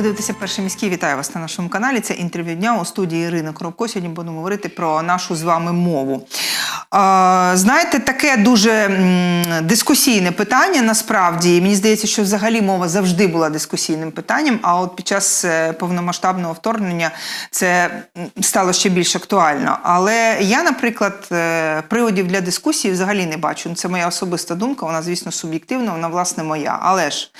Ви дивитеся перший міський. Вітаю вас на нашому каналі. Це інтерв'ю дня у студії Ірини Коробко. Сьогодні будемо говорити про нашу з вами мову. Знаєте, таке дуже дискусійне питання. Насправді мені здається, що взагалі мова завжди була дискусійним питанням. А от під час е, повномасштабного вторгнення це стало ще більш актуально. Але я, наприклад, е, приводів для дискусії взагалі не бачу. Це моя особиста думка. Вона, звісно, суб'єктивна, вона власне моя. Але ж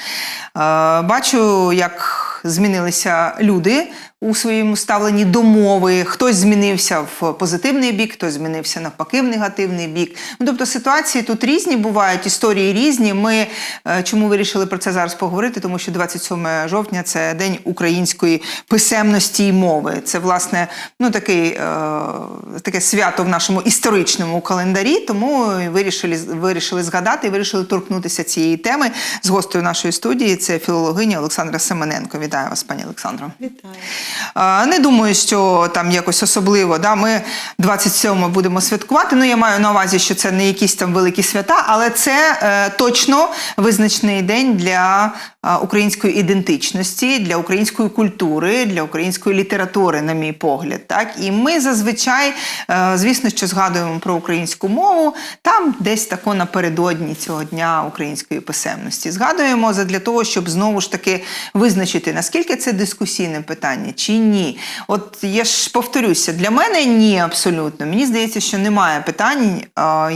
е, бачу, як змінилися люди у своєму ставленні до мови. Хтось змінився в позитивний бік, хтось змінився навпаки в негативний бік. Ну, тобто ситуації тут різні бувають, історії різні. Ми е, чому вирішили про це зараз поговорити? Тому що 27 жовтня це день української писемності і мови. Це власне ну такий е, таке свято в нашому історичному календарі. Тому вирішили вирішили згадати і вирішили торкнутися цієї теми з гостею нашої студії. Це філологиня Олександра Семененко. Вітаю вас, пані Олександро. Вітаю. Не думаю, що там якось особливо. Да? Ми 27 будемо святкувати. Ну, я маю на увазі, що це не якісь там великі свята, але це е, точно визначний день для української ідентичності, для української культури, для української літератури, на мій погляд. Так? І ми зазвичай, е, звісно, що згадуємо про українську мову, там десь тако напередодні цього дня української писемності. Згадуємо для того, щоб знову ж таки визначити, наскільки це дискусійне питання чи ні. От я ж повторюся, для мене ні, абсолютно. Мені здається, що немає питань,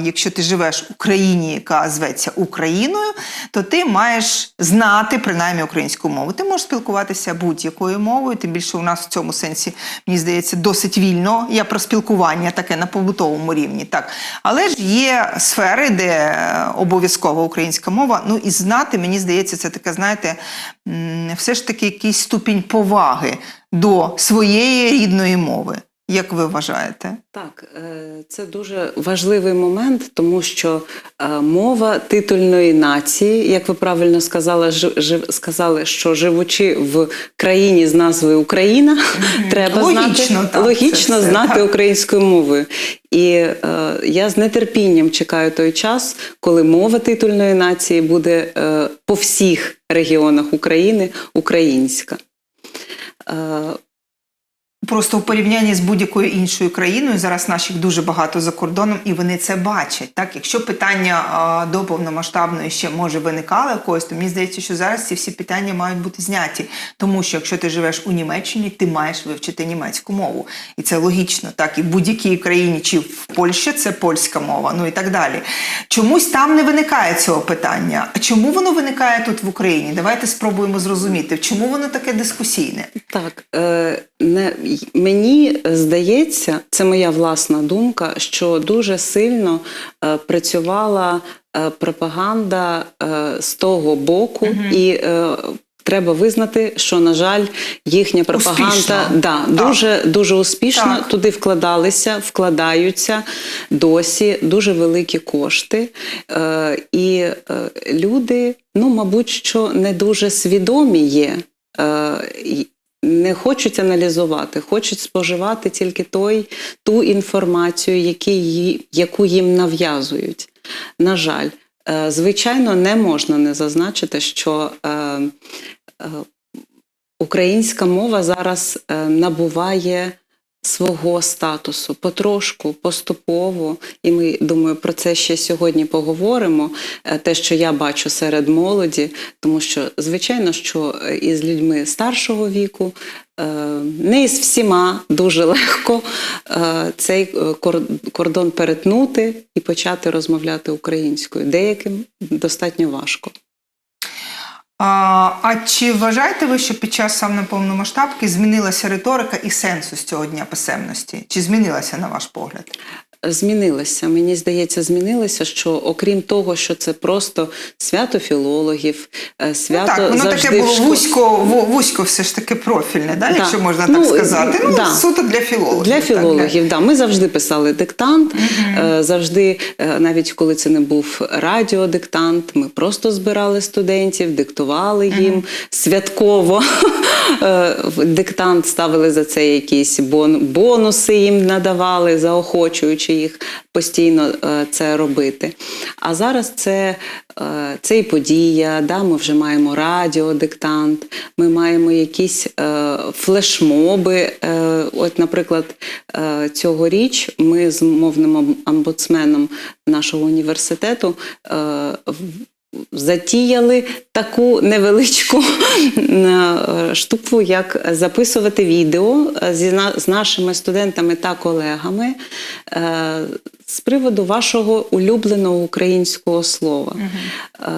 якщо ти живеш в країні, яка зветься Україною, то ти маєш знати принаймні українську мову. Ти можеш спілкуватися будь-якою мовою, тим більше у нас в цьому сенсі, мені здається, досить вільно. Я про спілкування таке на побутовому рівні. Так. Але ж є сфери, де е, обов'язкова українська мова. Ну і знати, мені здається, це таке, знаєте, все ж таки якийсь ступінь поваги до своєї рідної мови. Як ви вважаєте? Так, е, це дуже важливий момент, тому що е, мова титульної нації, як ви правильно сказали, жи- сказали, що живучи в країні з назвою Україна, треба Логічно, знати так, логічно це все, знати так. українською мовою. І е, я з нетерпінням чекаю той час, коли мова титульної нації буде е, по всіх регіонах України українська. Просто в порівнянні з будь-якою іншою країною зараз наших дуже багато за кордоном, і вони це бачать. Так, якщо питання до повномасштабної ще може виникало якось, то мені здається, що зараз ці всі питання мають бути зняті. Тому що якщо ти живеш у Німеччині, ти маєш вивчити німецьку мову, і це логічно. Так, і в будь-якій країні чи в Польщі це польська мова, ну і так далі. Чомусь там не виникає цього питання. А чому воно виникає тут в Україні? Давайте спробуємо зрозуміти, чому воно таке дискусійне. Так, е, не, мені здається, це моя власна думка, що дуже сильно е, працювала е, пропаганда е, з того боку, і е, треба визнати, що, на жаль, їхня пропаганда Успішно. да, Так. дуже, дуже успішно Так. туди вкладалися, вкладаються досі дуже великі кошти. Е, і е, люди, ну, мабуть, що не дуже свідомі є. Е, не хочуть аналізувати, хочуть споживати тільки той, ту інформацію, які, яку їм нав'язують. На жаль, е, звичайно, не можна не зазначити, що е, е, українська мова зараз набуває свого статусу потрошку, поступово, і ми думаю, про це ще сьогодні поговоримо. Е, Те, що я бачу серед молоді, тому що звичайно, що е, із людьми старшого віку. е, Не із всіма дуже легко цей кордон перетнути і почати розмовляти українською. Деяким достатньо важко. А, а чи вважаєте ви, що під час саме повномасштабки змінилася риторика і сенсу з цього дня писемності? Чи змінилася на ваш погляд? Змінилося. Мені здається, змінилося, що окрім того, що це просто свято філологів, е, свято ну, так, воно завжди таке було вузько, ву- вузько все ж таки профільне, да, Так. якщо можна Ну, так сказати. Ну, да. суто для філологів. Для так, філологів, да. Ми завжди писали диктант. Е, Завжди, е, навіть коли це не був радіодиктант, ми просто збирали студентів, диктували їм святково. Е, Диктант ставили за це якісь бон- бонуси їм надавали, заохочуючи їх постійно е, це робити. А зараз це, е, це і подія. Да? Ми вже маємо радіодиктант, ми маємо якісь е, флешмоби. От, наприклад, цьогоріч ми з мовним омбудсменом нашого університету. Затіяли таку невеличку е, штуку, як записувати відео е, з нашими студентами та колегами е, з приводу вашого улюбленого українського слова. Е,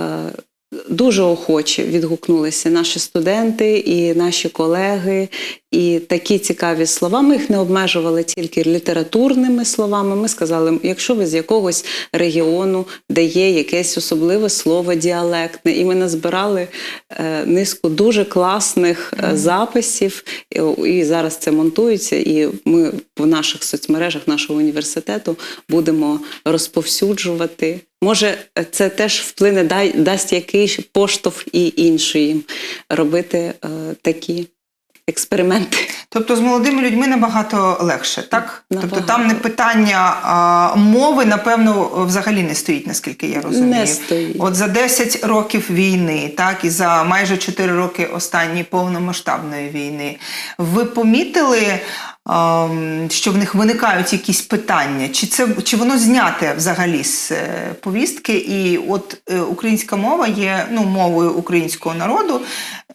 Дуже охоче відгукнулися наші студенти і наші колеги, і такі цікаві слова. Ми їх не обмежували тільки літературними словами. Ми сказали, якщо ви з якогось регіону, де є якесь особливе слово діалектне, і ми назбирали е, низку дуже класних е, записів, і, і зараз це монтується, і ми в наших соцмережах нашого університету будемо розповсюджувати. Може, це теж вплине, дай- дасть якийсь поштовх і іншим робити е, такі експерименти. Тобто з молодими людьми набагато легше, так? Тобто там не питання а, мови, напевно, взагалі не стоїть, наскільки я розумію. Не стоїть. От за 10 років війни, так, і за майже 4 роки останньої повномасштабної війни, ви помітили, що в них виникають якісь питання? Чи це чи воно зняте взагалі з е, повістки? І от е, українська мова є ну, мовою українського народу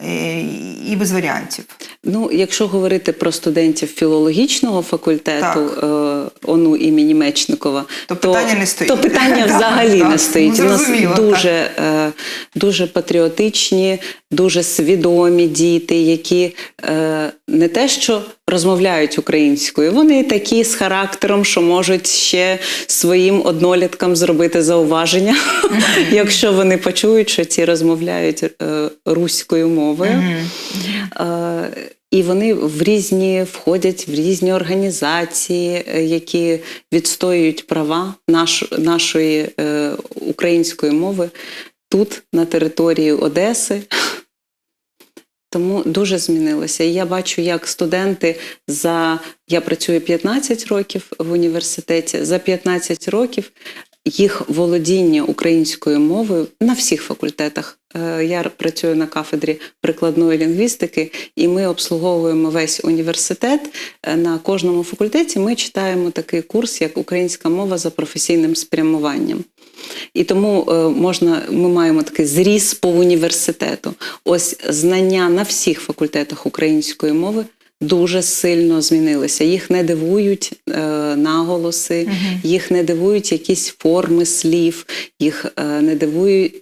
е, і без варіантів. Ну, якщо говорити про студентів філологічного факультету Так. ОНУ імені Мечникова, То питання не стоїть. То питання взагалі так. не стоїть. Ну, У нас дуже, дуже патріотичні, дуже свідомі діти, які не те, що розмовляють українською, вони такі з характером, що можуть ще своїм одноліткам зробити зауваження, якщо вони почують, що ці розмовляють е, руською мовою. Е, І вони в різні входять в різні організації, е, які відстоюють права наш, нашої е, української мови тут, на території Одеси. Тому дуже змінилося. І я бачу, як студенти за я працюю 15 років в університеті. За 15 років їх володіння українською мовою на всіх факультетах. Е, Я працюю на кафедрі прикладної лінгвістики, і ми обслуговуємо весь університет. Е, На кожному факультеті ми читаємо такий курс, як українська мова за професійним спрямуванням. І тому е, можна, ми маємо такий зріз по університету. Ось знання на всіх факультетах української мови дуже сильно змінилися. Їх не дивують е, наголоси, їх не дивують якісь форми слів, їх е, не дивують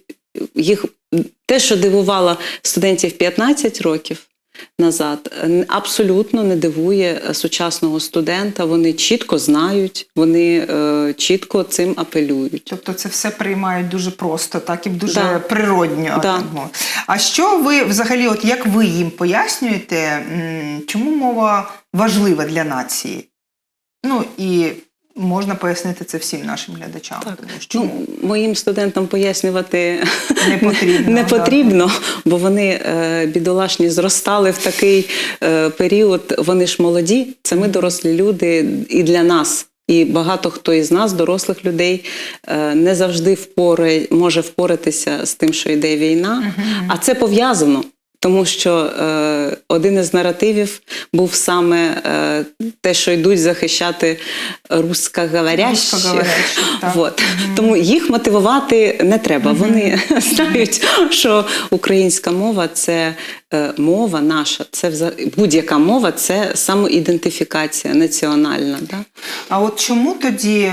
їх те, що дивувало студентів 15 років. Назад абсолютно не дивує е, сучасного студента. Вони чітко знають, вони е, чітко цим апелюють. Тобто це все приймають дуже просто, так і дуже Да. природньо. Да. А що ви взагалі, от як ви їм пояснюєте, чому мова важлива для нації? Ну і можна пояснити це всім нашим глядачам. Так. Тому що Ну, моїм студентам пояснювати Не потрібно, не потрібно, бо вони е, бідолашні зростали в такий е, період. Вони ж молоді, це ми дорослі люди, і для нас. І багато хто із нас, дорослих людей, е, не завжди впорає, може впоратися з тим, що йде війна. А це пов'язано. Тому що е, один із наративів був саме е, те, що йдуть захищати. Русскоговорящих, так. Вот. Тому їх мотивувати не треба. Вони знають, що українська мова це мова наша, це будь-яка мова це самоідентифікація національна. Да? А от чому тоді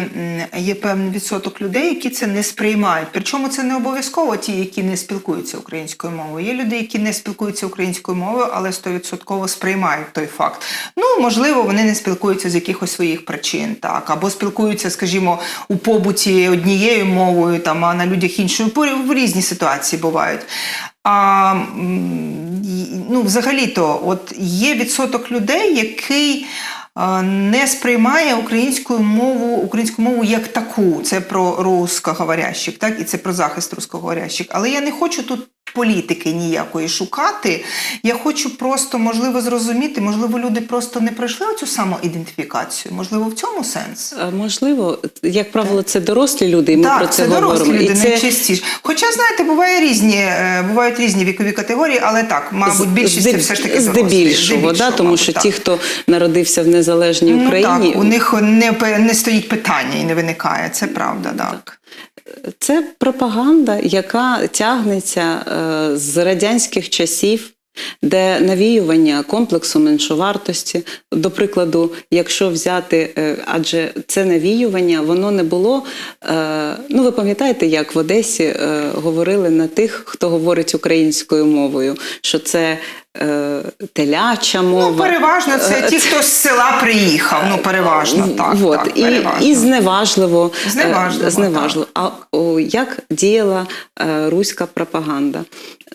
є певний відсоток людей, які це не сприймають? Причому це не обов'язково ті, які не спілкуються українською мовою. Є люди, які не спілкуються українською мовою, але стовідсотково сприймають той факт. Ну, можливо, вони не спілкуються з якихось своїх причин, так, або спілкуються, скажімо, у побуті однією мовою, там, а на людях іншою. В різні ситуації бувають. А ну, взагалі-то, от є відсоток людей, який не сприймає українську мову, українську мову як таку. Це про русскоговорящих, так і це про захист русскоговорящих. Але я не хочу тут політики ніякої шукати. Я хочу просто, можливо, зрозуміти, можливо, люди просто не пройшли оцю самоідентифікацію. Можливо, в цьому сенс. Е, Можливо, як правило, це дорослі люди, і ми так, про це, це дорослі люди і це найчастіше. Хоча, знаєте, буває різні, е, бувають різні вікові категорії, але так, мабуть, більшість це все ж таки дорослі. здебільшого, да, тому мабуть, що так. ті, хто народився в незалежній Ну, Україні, так, у них не, не стоїть питання і не виникає. Це правда, так. Це пропаганда, яка тягнеться е, з радянських часів, де навіювання комплексу меншовартості. До прикладу, якщо взяти, е, адже це навіювання, воно не було. Е, ну, ви пам'ятаєте, як в Одесі говорили на тих, хто говорить українською мовою, що це теляча мова. Ну, переважно це Е, ті, хто з села приїхав. Ну, переважно, так. Вот. так і, переважно. і зневажливо. е, Зневажливо, зневажливо. А о, як діяла е, руська пропаганда?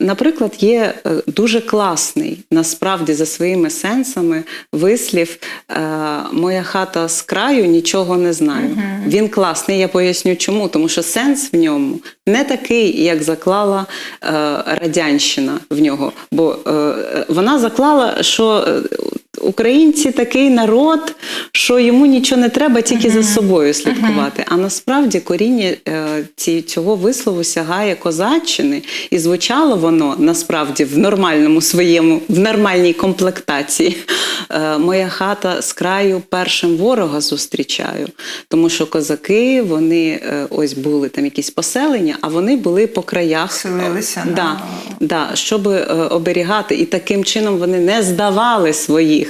Наприклад, є е, дуже класний, насправді, за своїми сенсами вислів е, Моя хата з краю нічого не знаю. Він класний, я поясню чому. Тому що сенс в ньому не такий, як заклала е, радянщина в нього. Бо е, вона заклала, що е, українці такий народ, що йому нічого не треба, тільки за собою слідкувати. А насправді коріння е, ці, цього вислову сягає козаччини, і звучало воно насправді в нормальному своєму, в нормальній комплектації. Е, Моя хата з краю першим ворога зустрічаю, тому що козаки вони е, ось були там якісь поселення, а вони були по краях. Селилися да, на- да, щоб е, оберігати, і таким чином вони не здавали своїх.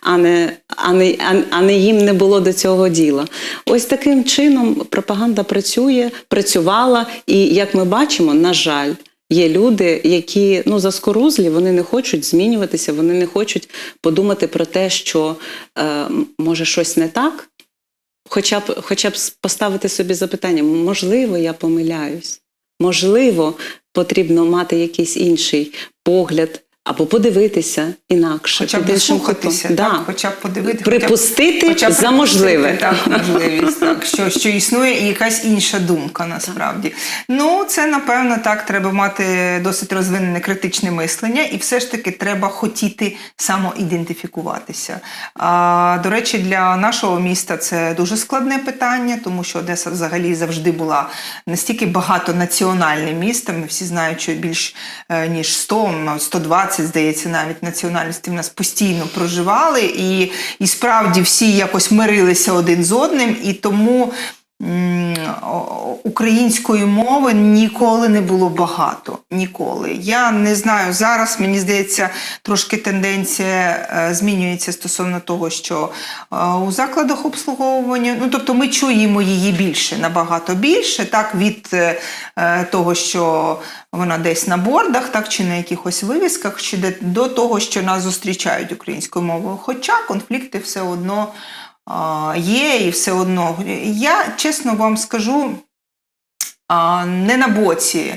А не, а, не, а, не їм не було до цього діла. Ось таким чином пропаганда працює, працювала, і як ми бачимо, на жаль, є люди, які ну заскорузлі, вони не хочуть змінюватися, вони не хочуть подумати про те, що е, може щось не так. Хоча б, хоча б поставити собі запитання, можливо, я помиляюсь, можливо, потрібно мати якийсь інший погляд або подивитися інакше. Хоча б слухатися, да. хоча б подивитися. Припустити хоча б, за можливе. Так, можливість, так, що що існує і якась інша думка насправді. Так. Ну, це, напевно, так, треба мати досить розвинене критичне мислення, і все ж таки треба хотіти самоідентифікуватися. А, До речі, для нашого міста це дуже складне питання, тому що Одеса взагалі завжди була настільки багато багатонаціональним містом. Всі знають, що більш е, ніж 100, 120 20, здається, навіть національностей в нас постійно проживали, і, і справді всі якось мирилися один з одним. І тому Української мови ніколи не було багато. Ніколи. Я не знаю. Зараз мені здається, трошки тенденція е, змінюється стосовно того, що е, у закладах обслуговування, ну тобто ми чуємо її більше, набагато більше, так від е, того, що вона десь на бордах, так чи на якихось вивісках, чи до того, що нас зустрічають українською мовою. Хоча конфлікти все одно є і все одно. Я чесно вам скажу. Не на боці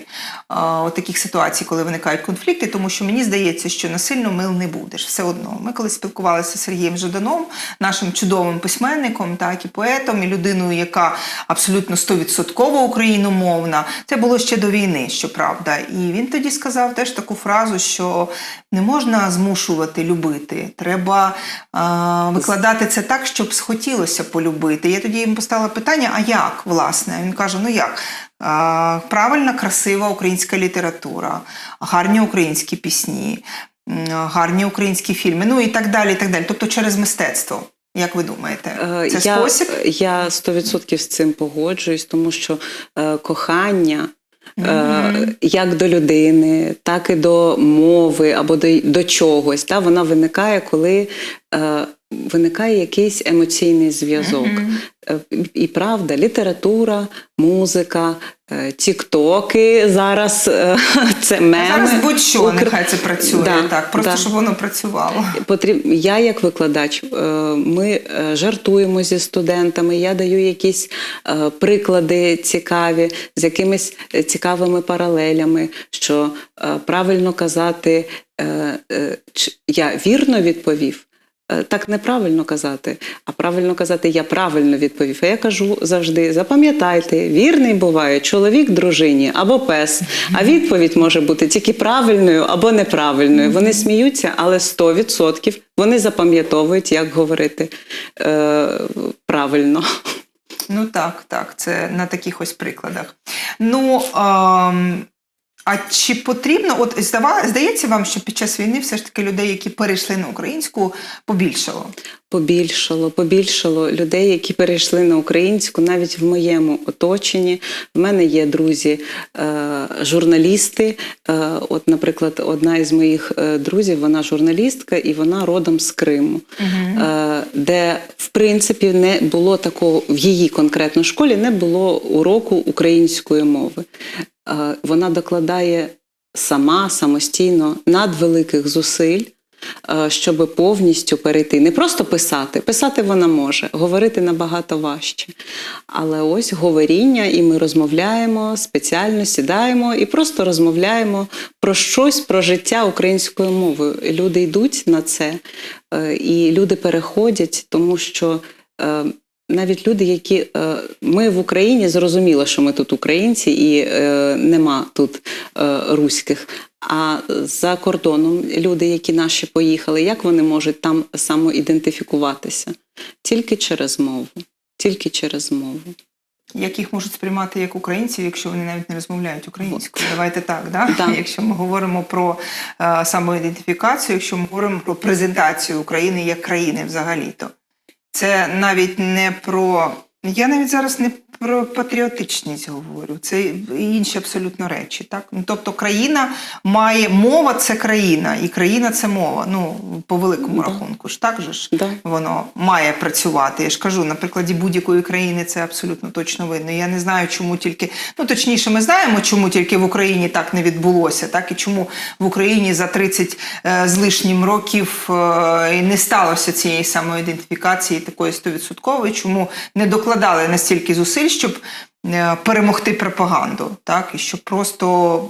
от таких ситуацій, коли виникають конфлікти, тому що мені здається, що насильно мил не будеш. Все одно. Ми коли спілкувалися з Сергієм Жаданом, нашим чудовим письменником, так і поетом, і людиною, яка абсолютно стовідсотково україномовна. Це було ще до війни, щоправда. І він тоді сказав теж таку фразу, що не можна змушувати любити. Треба а, викладати це так, щоб схотілося полюбити. Я тоді йому поставила питання: а як, власне? Він каже: ну як? Правильна, красива українська література, гарні українські пісні, гарні українські фільми, ну і так далі. і так далі. Тобто через мистецтво. Як ви думаєте, Е, це я, спосіб? Я 100% з цим погоджуюсь, тому що е, кохання. Е, як до людини, так і до мови або до, до чогось. Та, вона виникає, коли е, виникає якийсь емоційний зв'язок. Е, І правда, література, музика, е, тіктоки зараз е, це меми. Зараз будь-що, Укр- нехай це працює Да, так, просто да. щоб воно працювало. Потріб... Я як викладач, ми жартуємо зі студентами, я даю якісь приклади цікаві з якимись цікавими паралелями, що правильно казати, я вірно відповів. Е, так неправильно казати, а правильно казати, я правильно відповів. А я кажу завжди: запам'ятайте, вірний буває чоловік дружині або пес. А відповідь може бути тільки правильною або неправильною. Вони сміються, але 100% вони запам'ятовують, як говорити е, правильно. Ну так, так, це на таких ось прикладах. Ну ем, а чи потрібно, от здава, здається вам, що під час війни все ж таки людей, які перейшли на українську, побільшало? Побільшало, побільшало людей, які перейшли на українську, навіть в моєму оточенні. В мене є друзі, е, журналісти. Е, от, наприклад, одна із моїх е, друзів, вона журналістка, і вона родом з Криму, е, де в принципі не було такого в її конкретно школі, не було уроку української мови. Е, вона докладає сама самостійно надвеликих зусиль. е, Щоб повністю перейти, не просто писати, писати вона може, говорити набагато важче. Але ось говоріння, і ми розмовляємо, спеціально сідаємо і просто розмовляємо про щось, про життя українською мовою. Люди йдуть на це, е, і люди переходять, тому що навіть люди, які е, ми в Україні зрозуміло, що ми тут українці, і е, нема тут е, руських. А за кордоном люди, які наші поїхали, як вони можуть там самоідентифікуватися? Тільки через мову. Тільки через мову. Як їх можуть сприймати як українців, якщо вони навіть не розмовляють українською? Давайте так, да? Да. якщо ми говоримо про е, самоідентифікацію, якщо ми говоримо про презентацію України як країни взагалі-то. Це навіть не про. Я навіть зараз не про патріотичність говорю, це інші абсолютно речі. Так? Ну, тобто країна має мова це країна, і країна це мова. Ну, по великому Да. рахунку ж так же ж Да. воно має працювати. Я ж кажу, на прикладі будь-якої країни це абсолютно точно видно. Я не знаю, чому тільки, ну точніше, ми знаємо, чому тільки в Україні так не відбулося, так і чому в Україні за 30 е, з лишнім років е, не сталося цієї самоідентифікації такої стовідсоткової, чому не докладали настільки зусиль, щоб е, перемогти пропаганду, так і щоб просто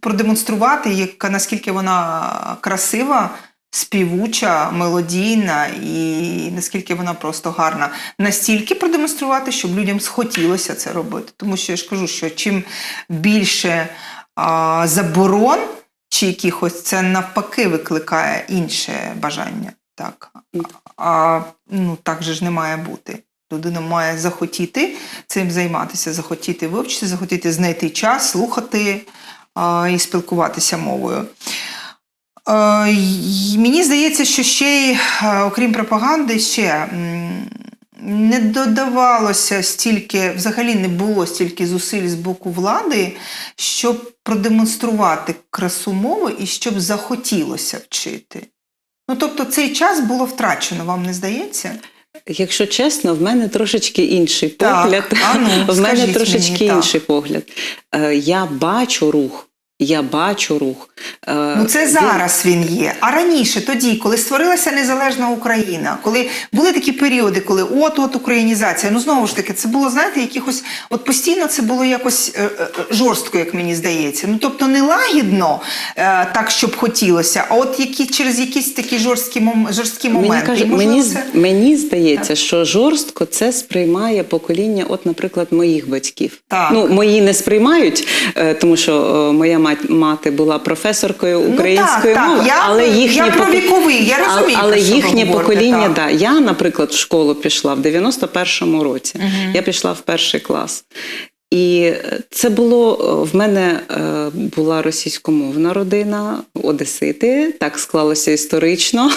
продемонструвати, яка наскільки вона красива співуча, мелодійна і наскільки вона просто гарна. Настільки продемонструвати, щоб людям схотілося це робити. Тому що я ж кажу, що чим більше а, заборон чи якихось, це навпаки викликає інше бажання. Так. А ну, так же ж не має бути. Людина має захотіти цим займатися, захотіти вивчити, захотіти знайти час, слухати а, і спілкуватися мовою. Й- Мені здається, що ще й, окрім пропаганди, ще не додавалося стільки, взагалі не було стільки зусиль з боку влади, щоб продемонструвати красу мови і щоб захотілося вчити. Ну, тобто цей час було втрачено, вам не здається? Якщо чесно, в мене трошечки інший Так, погляд. а ну, в мене трошечки мені, так. інший погляд. Е, Я бачу рух. Я бачу рух. Е, Ну це він- зараз він є. А раніше, тоді, коли створилася незалежна Україна, коли були такі періоди, коли от-от українізація. Ну знову ж таки, це було, знаєте, якихось от постійно це було якось е, е, жорстко, як мені здається. Ну тобто не лагідно е, так, щоб хотілося, а от які через якісь такі жорсткі мом, жорсткі моменти. Мені, каже, можливо, мені, це- мені здається, що жорстко це сприймає покоління, от, наприклад, моїх батьків. Так. Ну, мої не сприймають, тому що моя мать, мати була професоркою української ну, так, мови, так. Я, але їхнє я про віковий, я розумію, але про їхнє покоління, так. да. Я, наприклад, в школу пішла в 91-му році. Я пішла в перший клас. І е, це було е, в мене е, була російськомовна родина, одесити. Так склалося історично.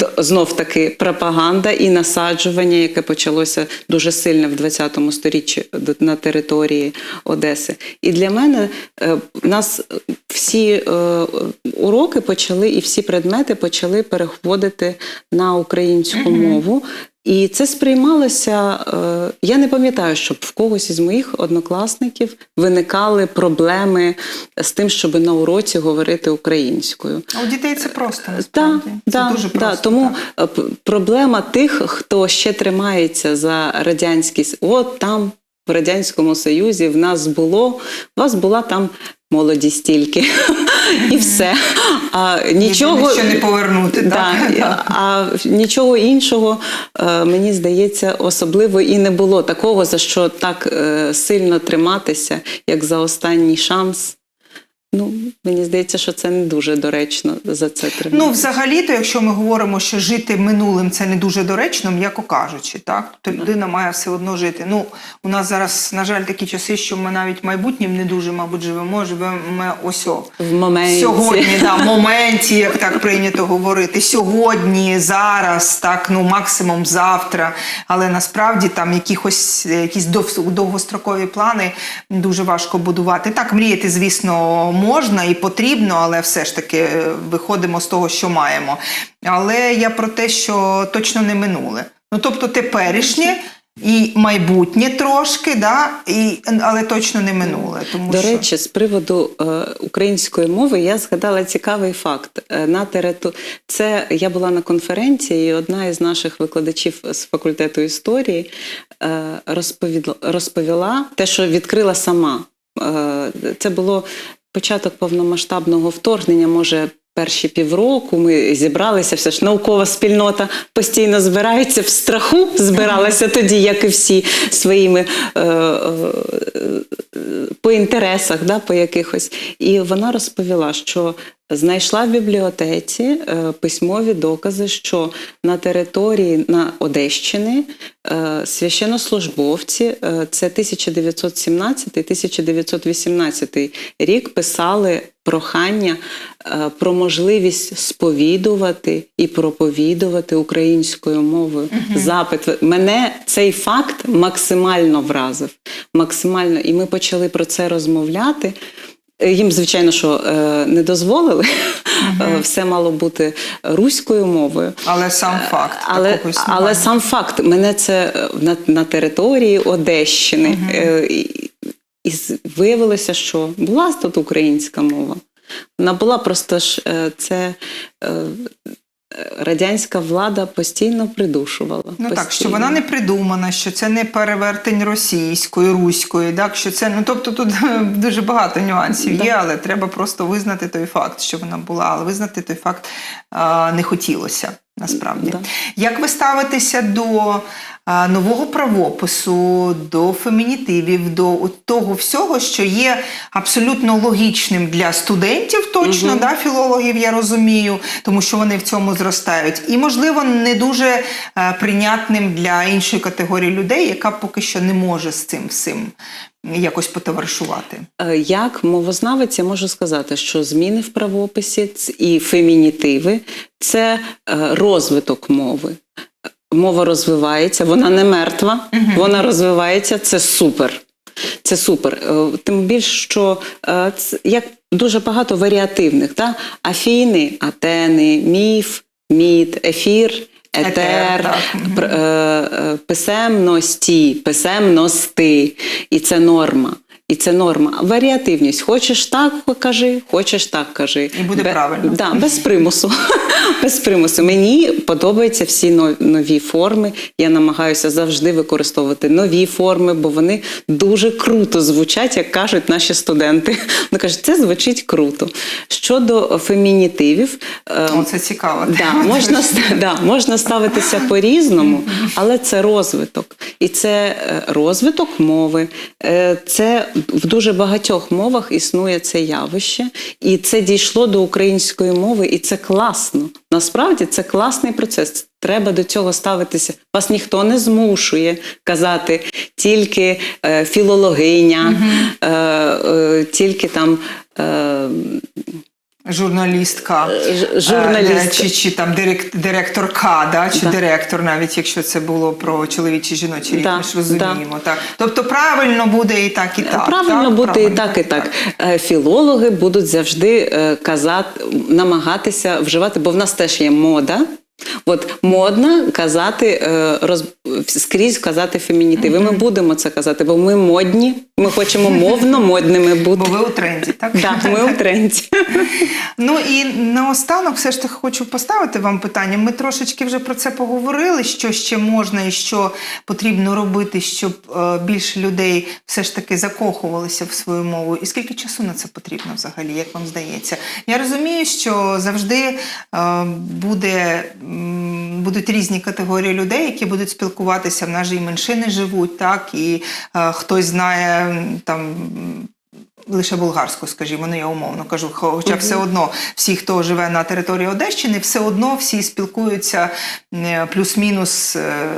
То, знов таки пропаганда і насаджування, яке почалося дуже сильно в 20 сторіччі на території Одеси. І для мене нас всі уроки почали і всі предмети почали переходити на українську мову. І це сприймалося. е, Я не пам'ятаю, щоб в когось із моїх однокласників виникали проблеми з тим, щоб на уроці говорити українською. А у дітей це просто насправді. Да, це да, дуже да, просто. тому так. е, проблема тих, хто ще тримається за радянськість, от там в Радянському Союзі в нас було, у вас була там молодість тільки. І все. А нічого, що не повернути. Да, так? а нічого іншого, е, мені здається, особливо і не було такого, за що так е, сильно триматися, як за останній шанс. Ну, мені здається, що це не дуже доречно за це триматися. Ну, взагалі-то, якщо ми говоримо, що жити минулим це не дуже доречно, м'яко кажучи, так то людина має все одно жити. Ну, у нас зараз, на жаль, такі часи, що ми навіть майбутнім не дуже, мабуть, живемо. Живемо ось о. в моменті. Сьогодні, да, в моменті, як так прийнято говорити, сьогодні, зараз, так, ну максимум завтра. Але насправді там якихось якісь довгострокові плани дуже важко будувати. Так, мріяти, звісно, можна і потрібно, але все ж таки е, виходимо з того, що маємо. Але я про те, що точно не минуле. Ну тобто теперішнє. І майбутнє трошки, да, і, але точно не минуле. Тому До що... речі, з приводу е, української мови я згадала цікавий факт. Е, на териту... Це я була на конференції, і одна із наших викладачів з факультету історії е, розповіла, розповіла те, що відкрила сама. Е, це було початок повномасштабного вторгнення, може. Перші півроку ми зібралися, все ж наукова спільнота постійно збирається в страху, збиралася тоді, як і всі своїми е, е, по інтересах, да, по якихось. І вона розповіла, що знайшла в бібліотеці е, письмові докази, що на території на Одещини е, священнослужбовці, е, це 1917-1918 рік, писали прохання про можливість сповідувати і проповідувати українською мовою. Запит мене цей факт максимально вразив. Максимально, і ми почали про це розмовляти. Е, Їм, звичайно, що е, не дозволили, Угу. все мало бути руською мовою. Але сам факт. Але, але сам факт, мене це е, на, на території Одещини. Угу. і, і виявилося, що була тут українська мова. Вона була просто ж е, це. Радянська влада постійно придушувала. Ну так, що вона не придумана, що це не перевертень російської, руської, так? Що це ну тобто тут дуже багато нюансів є, але треба просто визнати той факт, що вона була, але визнати той факт а, не хотілося насправді. Да. Як ви ставитеся до а, нового правопису, до фемінітивів, до того всього, що є абсолютно логічним для студентів, точно, да, філологів, я розумію, тому що вони в цьому зростають, і можливо не дуже е, прийнятним для іншої категорії людей, яка поки що не може з цим всім якось потоваришувати. Е, Як мовознавець я можу сказати, що зміни в правописі і фемінітиви це е, розвиток мови. Мова розвивається, вона не мертва, вона розвивається, це супер. Це супер. Е, Тим більше, що як дуже багато варіативних, та? афіни, атени, міф, міт, ефір. Етер, Етер, так. Е, е, писемності, писемности, і це норма. І це норма. Варіативність. Хочеш так кажи, хочеш так кажи. І буде правильно. Да, без примусу. без примусу. Мені подобаються всі нові форми. Я намагаюся завжди використовувати нові форми, бо вони дуже круто звучать, як кажуть наші студенти. Вони кажуть, це звучить круто. Щодо фемінітивів, е, О, це цікаво. Да, можна, да, можна ставитися по-різному, але це розвиток. І це е, розвиток мови. Е, Це в дуже багатьох мовах існує це явище, і це дійшло до української мови, і це класно. Насправді це класний процес. Треба до цього ставитися. Вас ніхто не змушує казати тільки е, філологиня, е, е, тільки там. Е, Журналістка, Ж- е, журналістка. чи, чи там директорка, да, чи Да. директор, навіть якщо це було про чоловічі жіночі рік, Да, ми ж розуміємо. Так. Тобто правильно буде і так, і так. Правильно так? буде Правильно, і так, і так. Е, Філологи будуть завжди е, казати, намагатися вживати, бо в нас теж є мода. От модно казати е, роз, скрізь казати фемінітиви. Ми будемо це казати, бо ми модні, ми хочемо мовно модними бути. Бо ви у тренді, так? Да, ми у тренді. Ну і наостанок все ж таки хочу поставити вам питання. Ми трошечки вже про це поговорили, що ще можна і що потрібно робити, щоб е, більше людей все ж таки закохувалися в свою мову. І скільки часу на це потрібно взагалі, як вам здається? Я розумію, що завжди е, буде, будуть різні категорії людей, які будуть спілкуватися. В нас же і меншини живуть, так, і е, хтось знає там. Лише болгарську, скажімо, ну я умовно кажу, хоча все одно всі, хто живе на території Одещини, все одно всі спілкуються е, плюс-мінус е,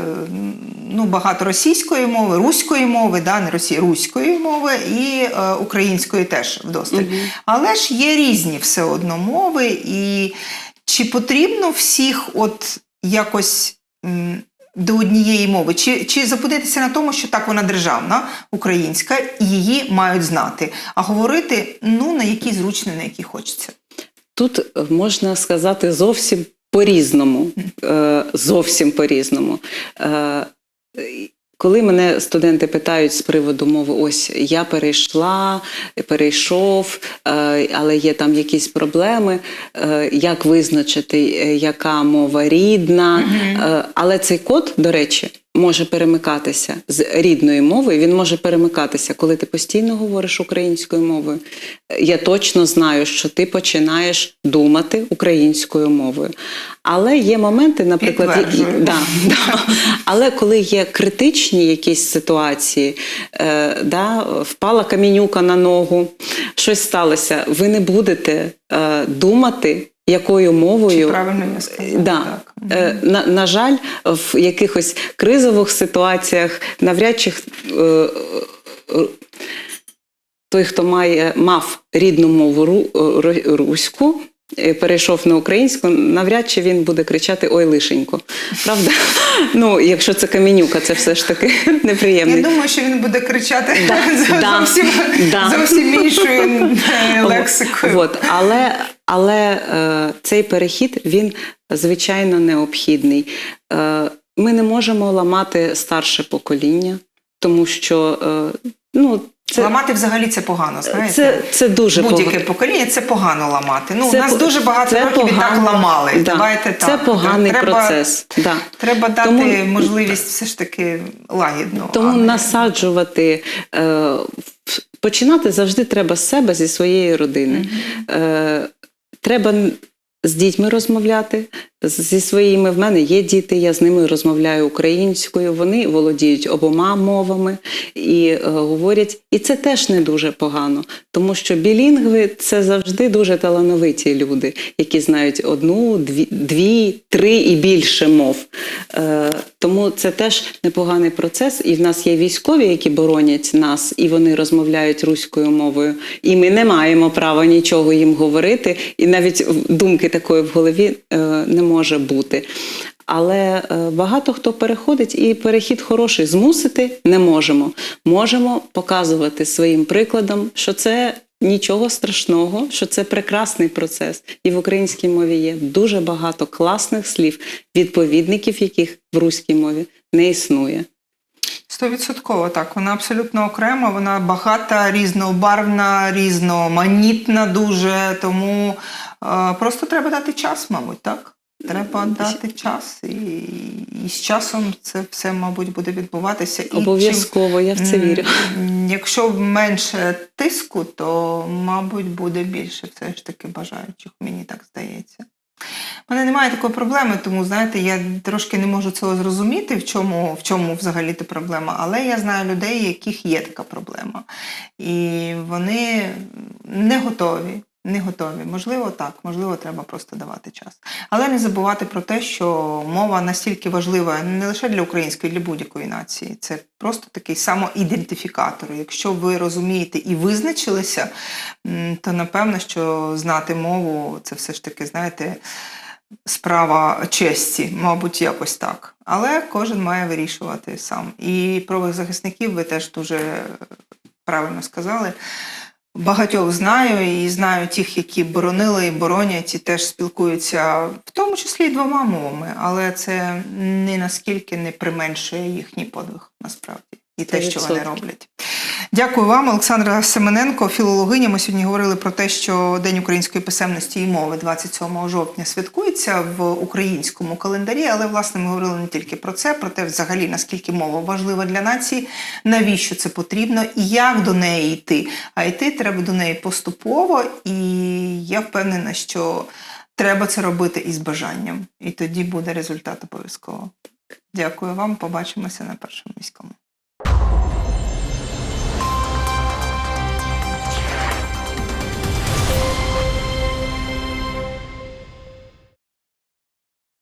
ну, багато російської мови, руської мови, да, не росі, руської мови і е, української теж вдосталь. Але ж є різні все одно мови, і чи потрібно всіх от якось. до однієї мови, чи, чи зупинитися на тому, що так вона державна, українська, і її мають знати, а говорити ну на якій зручно, на якій хочеться. Тут е, можна сказати зовсім по-різному. Е, Зовсім по-різному. Коли мене студенти питають з приводу мови, ось я перейшла, перейшов, е, але є там якісь проблеми, е, як визначити, е, яка мова рідна. Але цей код, до речі, може перемикатися з рідної мови. Він може перемикатися, коли ти постійно говориш українською мовою. Я точно знаю, що ти починаєш думати українською мовою. Але є моменти, наприклад, і- да, да. але коли є критичні якісь ситуації, е, да, впала камінюка на ногу, щось сталося, ви не будете е, думати. Якою мовою Чи правильно я сказала? Да. Так. Е, На, на жаль, в якихось кризових ситуаціях навряд чи е, е, той, хто має мав рідну мову ру- ру- руську, е, перейшов на українську, навряд чи він буде кричати Ой, лишенько. Правда? Ну, якщо це камінюка, це все ж таки неприємно. Я думаю, що він буде кричати зовсім, зовсім іншою е, лексикою. Але але е, цей перехід він звичайно необхідний. Е, ми не можемо ламати старше покоління, тому що е, ну, це, Ламати взагалі це погано, знаєте? це, це дуже Будь-яке погано. покоління це погано ламати. Ну, Це у нас дуже багато років відтак погано. ламали. Да. Давайте так. Це поганий треба, процес. Да. Треба дати Тому- можливість все ж таки лагідно. Тому не- насаджувати, е, починати завжди треба з себе, зі своєї родини. Е, треба з дітьми розмовляти, зі своїми. В мене є діти, я з ними розмовляю українською. Вони володіють обома мовами і е, говорять. І це теж не дуже погано, тому що білінгви це завжди дуже талановиті люди, які знають одну, дві, дві три і більше мов. Е, тому це теж непоганий процес. І в нас є військові, які боронять нас, і вони розмовляють руською мовою. І ми не маємо права нічого їм говорити, і навіть думки такої в голові е, не може бути. Але е, багато хто переходить, і перехід хороший. Змусити не можемо. Можемо показувати своїм прикладом, що це нічого страшного, що це прекрасний процес. І в українській мові є дуже багато класних слів, відповідників яких в руській мові не існує. Стовідсотково так. Вона абсолютно окрема, вона багата, різнобарвна, різноманітна дуже. Тому е, просто треба дати час, мабуть, так? Треба дати час, і, і з часом це все, мабуть, буде відбуватися. Обов'язково, я в це вірю. Якщо менше тиску, то, мабуть, буде більше все ж таки бажаючих, мені так здається. У мене немає такої проблеми, тому знаєте, я трошки не можу цього зрозуміти, в чому, в чому взагалі та проблема. Але я знаю людей, яких є така проблема. І вони не готові. Не готові. Можливо, так, можливо, треба просто давати час. Але не забувати про те, що мова настільки важлива не лише для української, для будь-якої нації. Це просто такий самоідентифікатор. Якщо ви розумієте і визначилися, то напевно, що знати мову це все ж таки, знаєте, справа честі, мабуть, якось так. Але кожен має вирішувати сам. І про захисників ви теж дуже правильно сказали. Багатьох знаю і знаю тих, які боронили і боронять, і теж спілкуються, в тому числі і двома мовами, але це ні наскільки не применшує їхній подвиг насправді і те, що вони роблять. Дякую вам, Олександра Семененко, філологиня. Ми сьогодні говорили про те, що День української писемності і мови 27 жовтня святкується в українському календарі. Але власне ми говорили не тільки про це, про те, взагалі наскільки мова важлива для нації, навіщо це потрібно і як до неї йти. А йти треба до неї поступово, і я впевнена, що треба це робити із бажанням, і тоді буде результат обов'язково. Дякую вам. Побачимося на першому міському.